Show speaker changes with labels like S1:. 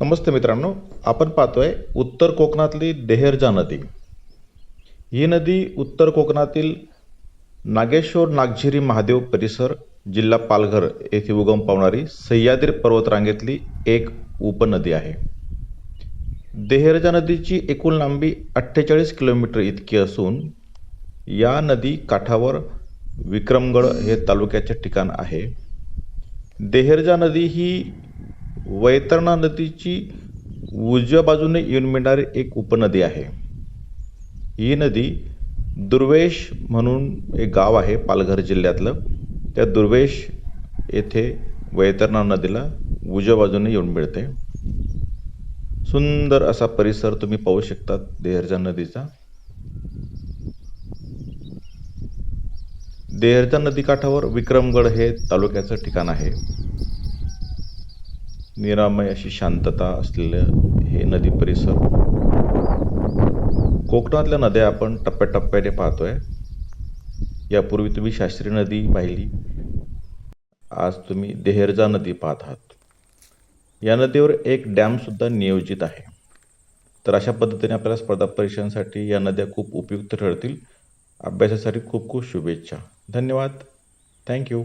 S1: नमस्ते मित्रांनो आपण पाहतोय उत्तर कोकणातली देहेरजा नदी. ही नदी उत्तर कोकणातील नागेश्वर नागझिरी महादेव परिसर जिल्हा पालघर येथे उगम पावणारी सह्याद्री पर्वतरांगेतली एक उपनदी आहे. देहेरजा नदीची एकूण लांबी अठ्ठेचाळीस किलोमीटर इतकी असून या नदी काठावर विक्रमगड हे तालुक्याचे ठिकाण आहे. देहेरजा नदी ही वैतरणा नदीची उजव्या बाजूने येऊन मिळणारी एक उपनदी आहे. ही नदी दुर्वेश म्हणून एक गाव आहे पालघर जिल्ह्यातलं. त्या दुर्वेश येथे वैतरणा नदीला उजव्या बाजूने येऊन मिळते. सुंदर असा परिसर तुम्ही पाहू शकता देहरजा नदीचा. देहरजा नदीकाठावर विक्रमगड हे तालुक्याचं ठिकाण आहे. निरामय अशी शांतता असलेलं हे नदी परिसर. कोकणातल्या नद्या आपण टप्प्याटप्प्याने पाहतोय. यापूर्वी तुम्ही शास्त्री नदी पाहिली. आज तुम्ही देहेरजा नदी पाहत आहात. या नदीवर एक डॅमसुद्धा नियोजित आहे. तर अशा पद्धतीने आपल्याला स्पर्धा परीक्षांसाठी या नद्या खूप उपयुक्त ठरतील. अभ्यासासाठी खूप खूप शुभेच्छा. धन्यवाद. थँक्यू